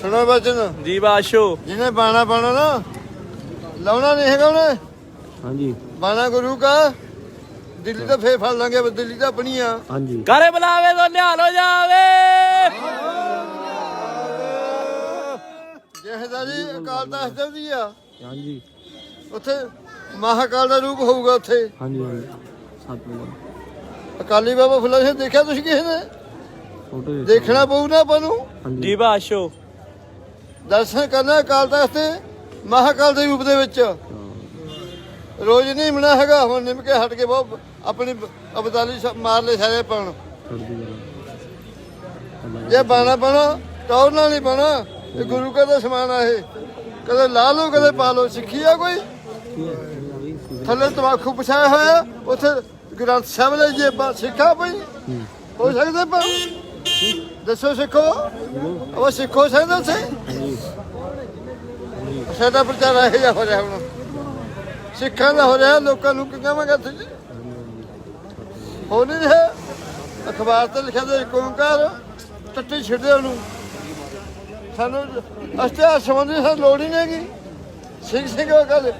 ਸੁਣੋ ਬਚਨ। ਜੀ ਬਾਸ਼ੋ। ਜਿਹਨੇ ਬਾਣਾ ਪਾਣਾ ਨਾ ਲਾਉਣਾ ਨਹੀਂ ਹੈਗਾ ਉਹਨੇ। ਹਾਂਜੀ। ਬਾਣਾ ਗੁਰੂ ਕਾ ਦਿੱਲੀ ਤਾਂ ਫੇਰ ਫੜ ਲਾਂਗੇ ਦਿੱਲੀ ਤਾਂ ਆਪਣੀ ਆ। ਹਾਂਜੀ। ਕਰੇ ਬੁਲਾਵੇ ਤੋਂ ਨਿਹਾਲ ਹੋ ਜਾਵੇ ਜਹਦਾਰੀ ਅਕਾਲ ਤਖਤ ਦੀ ਆ। ਹਾਂਜੀ। ਉੱਥੇ ਮਹਾਕਾਲ ਦਾ ਰੂਪ ਹੋਊਗਾ ਉੱਥੇ। ਹਾਂਜੀ ਹਾਂਜੀ। ਸੱਤ ਮਿੰਟ ਅਕਾਲੀ ਬਾਬਾ ਫੁੱਲਾ ਸਿੰਘ ਦੇਖਿਆ ਤੁਸੀਂ ਕਿਸੇ ਨੇ? ਫੋਟੋ ਦੇਖਣਾ ਪਊ ਨਾ ਆਪਾਂ ਨੂੰ। ਹਾਂਜੀ। ਜੀ ਬਾਸ਼ੋ। ਦਰਸ਼ਨ ਕਰਨਾ ਅਕਾਲ ਤਖਤ ਤੇ ਮਹਾਕਾਲ ਦੇ ਰੂਪ ਦੇ ਵਿੱਚ। ਰੋਜ਼ ਨਹੀਂ ਮਿਲਣਾ ਹੈਗਾ ਹੁਣ ਨਿਮ ਕੇ ਹਟ ਕੇ ਬਹੁਤ ਆਪਣੀ ਅਬਦਾਲੀ ਮਾਰ ਲੈ ਸਾਰੇ ਕਲਾ ਜੇ ਬਾਣਾ ਪਾਣਾ ਟੌਰ ਨਾਲ ਨਹੀਂ ਪਾਣਾ ਇਹ ਗੁਰੂ ਕਾ ਦਾ ਸਮਾਨ ਆ ਇਹ। ਕਦੇ ਲਾ ਲਓ ਕਦੇ ਪਾ ਲਓ ਸਿੱਖੀ ਆ ਕੋਈ ਥੱਲੇ ਤਮਾਕੂ ਪਛਾਇਆ ਹੋਇਆ ਉੱਥੇ ਗ੍ਰੰਥ ਸਾਹਿਬ ਲੈ ਜੇ ਬਾ ਸਿੱਖਾ ਪਈ ਹੋ। ਸਕਦਾ ਪਾ ਦੱਸੋ ਸਿੱਖੋ। ਉਹ ਸਿੱਖੋ ਸਕਦਾ ਸੇ ਸਾਡਾ ਪ੍ਰਚਾਰ ਇਹ ਜਾ ਹੋ ਰਿਹਾ ਹੁਣ। ਸਿੱਖਾਂ ਦਾ ਹੋ ਰਿਹਾ, ਲੋਕਾਂ ਨੂੰ ਕੀ ਕਹਾਂਗਾ ਤੁਸੀਂ? ਹੋ ਨਹੀਂ ਰਿਹਾ। ਅਖਬਾਰ ਤੇ ਲਿਖਿਆ ਤੇ ਓੰਕਾਰ ਟੱਟੀ ਛੱਡੇ ਉਹਨੂੰ। ਸਾਨੂੰ ਅਸਤੇ ਸੰਬੰਧੀ ਸਾਨੂੰ ਲੋੜ ਹੀ ਨਹੀਂ ਹੈਗੀ। ਸਿੰਘ ਸਿੰਘ ਉਹ ਗੱਲ।